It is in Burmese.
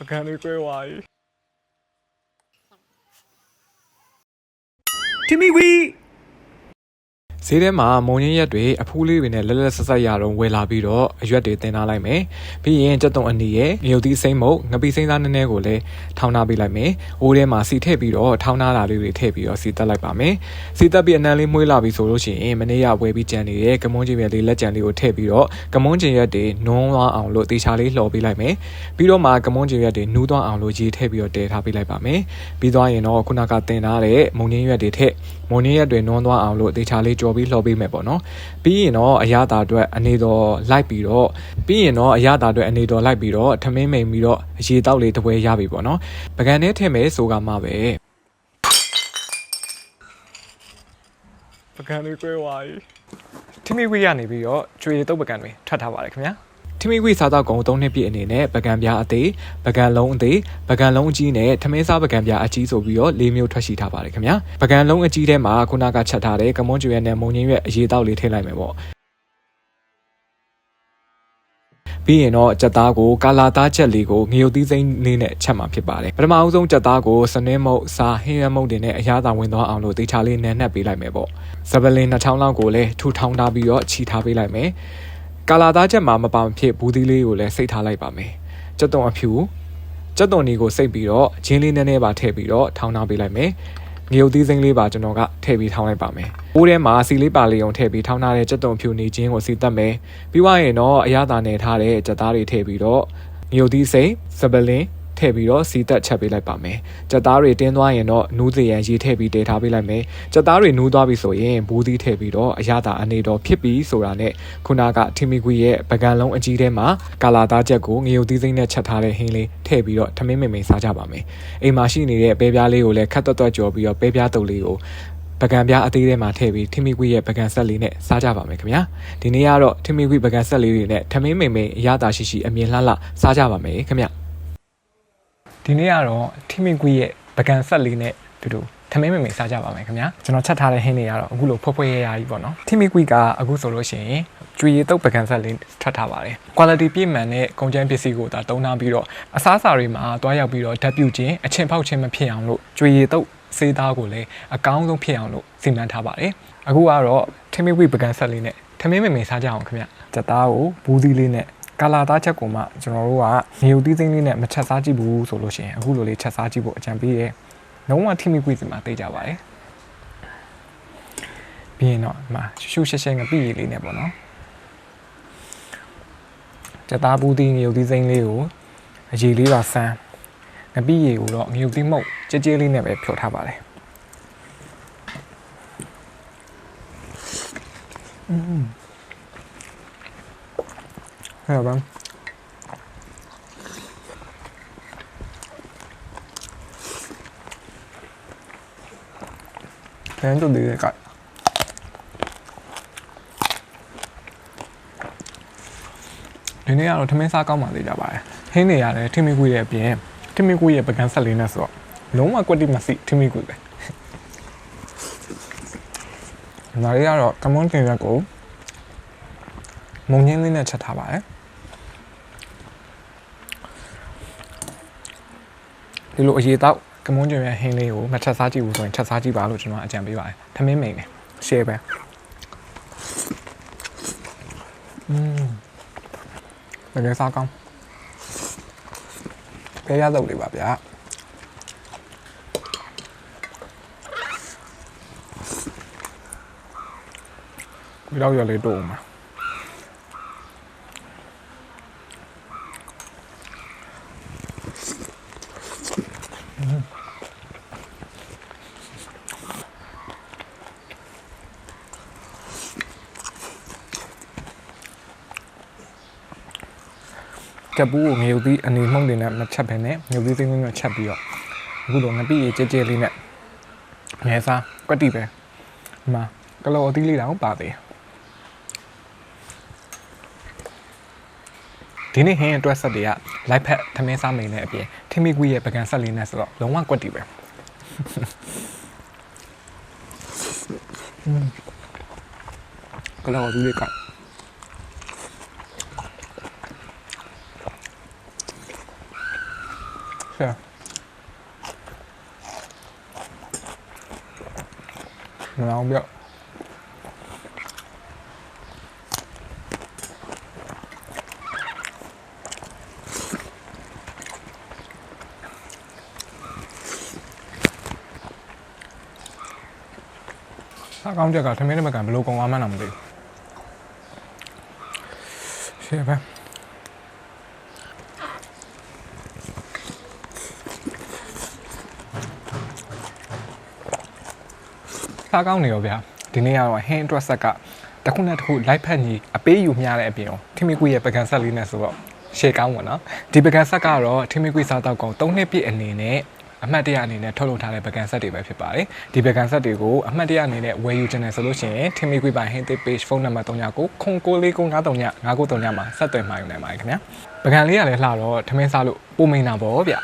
ပကံလေးကွဲသွားပြီတီမီဝီ ဈေးထဲမှာမုံရင်းရက်တွေအဖူးလေးတွေနဲ့လက်လက်ဆက်ဆက်ရတော့ဝယ်လာပြီးတော့အရွက်တွေတင်ထားလိုက်မယ်ပြီးရင်ကြက်တုံအနီရဲ့မြုပ်သီးစိမ့်မုတ်ငပိစိမ့်သားနည်းနည်းကိုလည်းထောင်းထားပေးလိုက်မယ်အိုးထဲမှာစီထည့်ပြီးတော့ထောင်းထားတာလေးတွေထည့်ပြီးတော့စီတက်လိုက်ပါမယ်စီတက်ပြီးအနံလေးမွေးလာပြီဆိုလို့ရှိရင်မနေ့ကဝယ်ပြီးကြံနေတဲ့ကမွန်းကျင်ရက်လေးလက်ကြံလေးကိုထည့်ပြီးတော့ကမွန်းကျင်ရက်တွေနုံးသွားအောင်လို့တေချာလေးလှော်ပေးလိုက်မယ်ပြီးတော့မှကမွန်းကျင်ရက်တွေနူးသွားအောင်လို့ရေထည့်ပြီးတော့တည်ထားပေးလိုက်ပါမယ်ပြီးသွားရင်တော့ခုနကတင်ထားတဲ့မုံရင်းရက်တွေထည့်မုံရင်းရက်တွေနုံးသွားအောင်လို့တေချာလေးကြော်ပြီးလှော်ပေးမယ်ပေါ့နော်ပြီးရင်တော့အရသာအတွက်အနေတော်လိုက်ပြီးတော့ပြီးရင်တော့အရသာအတွက်အနေတော်လိုက်ပြီးတော့ထမင်းမိန်ပြီးတော့အရေတောက်လေးတစ်ပွဲရပြီပေါ့နော်ပကံနဲ့ထည့်မယ်ဆိုကမှပဲပကံလေးကွဲသွားပြီထမီဝီကနေပြီးတော့ကျွေတုပ်ပကံတွေထွက်ထားပါတယ်ခင်ဗျာ ထမီဝီစားတော့ကုံ၃နှစ်ပြည့်အနေနဲ့ပကံပြားအသေးပကံလုံးအသေးပကံလုံးအကြီးနဲ့ထမင်းစားပကံပြားအကြီးဆိုပြီးတော့၄မျိုးထွက်ရှိထားပါတယ်ခင်ဗျာပကံလုံးအကြီးထဲမှာခုနကချက်ထားတဲ့ကမွန်ကျွေနဲ့မုံငင်းရွက်အရေးတောက်လေးထည့်လိုက်မယ်ပေါ့ပြီးရင်တော့ကြက်သားကိုကာလာသားချက်လေးကိုငရုတ်သီးစိမ့်လေးနဲ့ချက်မှာဖြစ်ပါတယ်ပထမအဦးဆုံးကြက်သားကိုစနင်းမုတ်စားဟင်းရမုတ်တွေနဲ့အရသာဝင်သွားအောင်လို့တေချာလေးနန်းနှက်ပေးလိုက်မယ်ပေါ့ဇပလင်နှစ်ချောင်းလောက်ကိုလည်းထူထောင်ထားပြီးတော့ခြီထားပေးလိုက်မယ် ကာလာသားချက်မှာမပါမဖြစ်ဘူးသီးလေးကိုလည်းစိတ်ထားလိုက်ပါမယ်ကြက်သွန်အဖြူကြက်သွန်ဒီကိုစိတ်ပြီးတော့ဂျင်းလေးနည်းနည်းပါထည့်ပြီးတော့ထောင်းထားပေးလိုက်မယ်ငရုတ်သီးစိမ့်လေးပါကျွန်တော်ကထည့်ပြီးထောင်းလိုက်ပါမယ်။အိုးထဲမှာစီလေးပါလေးအောင်ထည့်ပြီးထောင်းထားတဲ့ကြက်သွန်ဖြူနေခြင်းကိုစီတက်မယ်။ပြီးွားရင်တော့အရသာနယ်ထားတဲ့ကြက်သားတွေထည့်ပြီးတော့ငရုတ်သီးစိမ့်စပလင်း ထည့်ပြီးတော့စီတက်ချက်ပေးလိုက်ပါမယ်။ကြက်သားတွေတင်းသွားရင်တော့နူးစေရန်ရေးထည့်ပြီးတည်ထားပေးလိုက်မယ်။ကြက်သားတွေနူးသွားပြီဆိုရင်ဘူးသီးထည့်ပြီးတော့အရသာအနေတော်ဖြစ်ပြီးဆိုတာနဲ့ခုနကထီမီကွီရဲ့ပကံလုံးအကြီးထဲမှာကာလာသားချက်ကိုငရုတ်သီးစိမ့်နဲ့ချက်ထားတဲ့ဟင်းလေးထည့်ပြီးတော့ထမင်းမိန်မိန်စားကြပါမယ်။အိမ်မှာရှိနေတဲ့ပဲပြားလေးကိုလည်းခတ်တွတ်တွတ်ကြော်ပြီးတော့ပဲပြားတုပ်လေးကိုပကံပြားအသေးထဲမှာထည့်ပြီးထီမီကွီရဲ့ပကံဆက်လေးနဲ့စားကြပါမယ်ခင်ဗျာဒီနေ့ကတော့ထီမီကွီပကံဆက်လေးတွေနဲ့ထမင်းမိန်မိန်အရသာရှိရှိအမြင်လှလှစားကြပါမယ်ခင်ဗျာ ဒီနေ့ကတော့ထီမီကွီရဲ့ပကံဆက်လေးနဲ့တူတူထမင်းမိန်မိန်စားကြပါမယ်ခင်ဗျာကျွန်တော်ချက်ထားတဲ့ဟင်းတွေကတော့အခုလိုဖွက်ဖွက်ရရကြီးပေါ့နော်ထီမီကွီကအခုဆိုလို့ရှိရင်ကျွေရည်တုပ်ပကံဆက်လေးထွက်ထားပါတယ် quality ပြည့်မှန်တဲ့ကုန်ကျန်းပစ္စည်းကိုဒါတုံးထားပြီးတော့အစားအစာတွေမှာတွားရောက်ပြီးတော့ဓာတ်ပြုတ်ခြင်းအချင်းဖောက်ခြင်းမဖြစ်အောင်လို့ကျွေရည်တုပ်စေးသားကိုလည်းအကောင်းဆုံးဖြစ်အောင်လို့စီမံထားပါတယ်အခုကတော့ထမင်းဝိပကံဆက်လေးနဲ့ထမင်းမင်မင်စားကြအောင်ခင်ဗျစက်သားကိုဘူးသီးလေးနဲ့ ကာလာသားချက်ကိုမှကျွန်တော်တို့ကနေယူသီးသိန်းလေးနဲ့မချက်စားကြည့်ဘူးဆိုလို့ရှိရင်အခုလိုလေးချက်စားကြည့်ဖို့အကြံပေးရဲလုံးဝထမင်းဝိစီမှာသိကြပါတယ်ပြီးရင်တော့ဒီမှာရှူရှူရှဲရှဲငပိရည်လေးနဲ့ပေါ့နော်စက်သားဘူးသီးနေယူသီးစိမ့်လေးကိုအရေးလေးပါဆန်းငပိရည်ကိုတော့ငရုတ်သီးမုတ်ကြဲကြဲလေးနဲ့ပဲဖြော်ထားပါတယ်ဟဲ့ဗျာ ဖန်တူဒီကဒီနေ့ကတော့ထမင်းစားကောင်းပါသေးကြပါတယ်ဟင်းနေရတယ်ထမင်းကွေးရဲ့အပြင်ထမင်းကွေးရဲ့ပကန်းဆက်လေးနဲ့ဆိုတော့လုံးဝကွက်တိမစီထမင်းကွေးပဲဒီမှာလေးကတော့ကမွန်တင်ရက်ကိုမုံငင်းလေးနဲ့ချက်ထားပါတယ် ဒီလိုအရေးတော့ကမွန်ကျင်ရဲ့ဟင်းလေးကိုမချက်စားကြည့်ဘူးဆိုရင်ချက်စားကြည့်ပါလို့ကျွန်တော်အကြံပေးပါတယ်ထမင်းမိန်နဲ့ share ပဲอืมတကယ်စားကောင်းပဲရတော့လေးပါဗျာဒီတော့ရလေးတော့မှာ ကပူးကိုငရုတ်သီးအနေမှုန့်တွေနဲ့မချက်ဘဲနဲ့ငရုတ်သီးသိန်းသိန်းနဲ့ချက်ပြီးတော့အခုလိုငပိရေကြဲကြဲလေးနဲ့ငယ်စားကွက်တိပဲဒီမှာကလောအသီးလေးတောင်ပါသေးဒီနေ့ဟင်းအတွက်ဆက်တွေကလိုက်ဖက်ထမင်းစားမိန်နဲ့အပြင်ထမီကွီရဲ့ပကံဆက်လေးနဲ့ဆိုတော့လုံးဝကွက်တိပဲကလောအသီးလေးက ကဆရာမအောင်ပြအကောင့်ချက်ကထမင်းတစ်မကန်ဘယ်လိုကောင်သွားမှန်းတော့မသိဘူးရှေ့ပဲ စားကောင်းနေရောဗျာဒီနေ့ကတော့ဟင်းအတွက်ဆက်ကတစ်ခုနဲ့တစ်ခုလိုက်ဖက်ညီအပေးယူမျှတဲ့အပြင်ရောထမီကွေရဲ့ပကံဆက်လေးနဲ့ဆိုတော့ရှေ့ကောင်းပါနော်ဒီပကံဆက်ကတော့ထမီကွေစားတော့ကောင်၃နှစ်ပြည့်အနေနဲ့အမှတ်တရအနေနဲ့ထုတ်လုပ်ထားတဲ့ပကံဆက်တွေပဲဖြစ်ပါတယ်ဒီပကံဆက်တွေကိုအမှတ်တရအနေနဲ့ဝယ်ယူချင်တယ်ဆိုလို့ရှိရင်ထမီကွေပိုင်ဟင်းသေး page ဖုန်းနံပါတ်39ကိုခုံကိုလေးကို93ည993ညမှာဆက်သွယ်မှာယူနိုင်ပါတယ်ခင်ဗျာပကံလေးကလည်းလှတော့ထမင်းစားလို့ပုံမိန်တာပေါ့ဗျ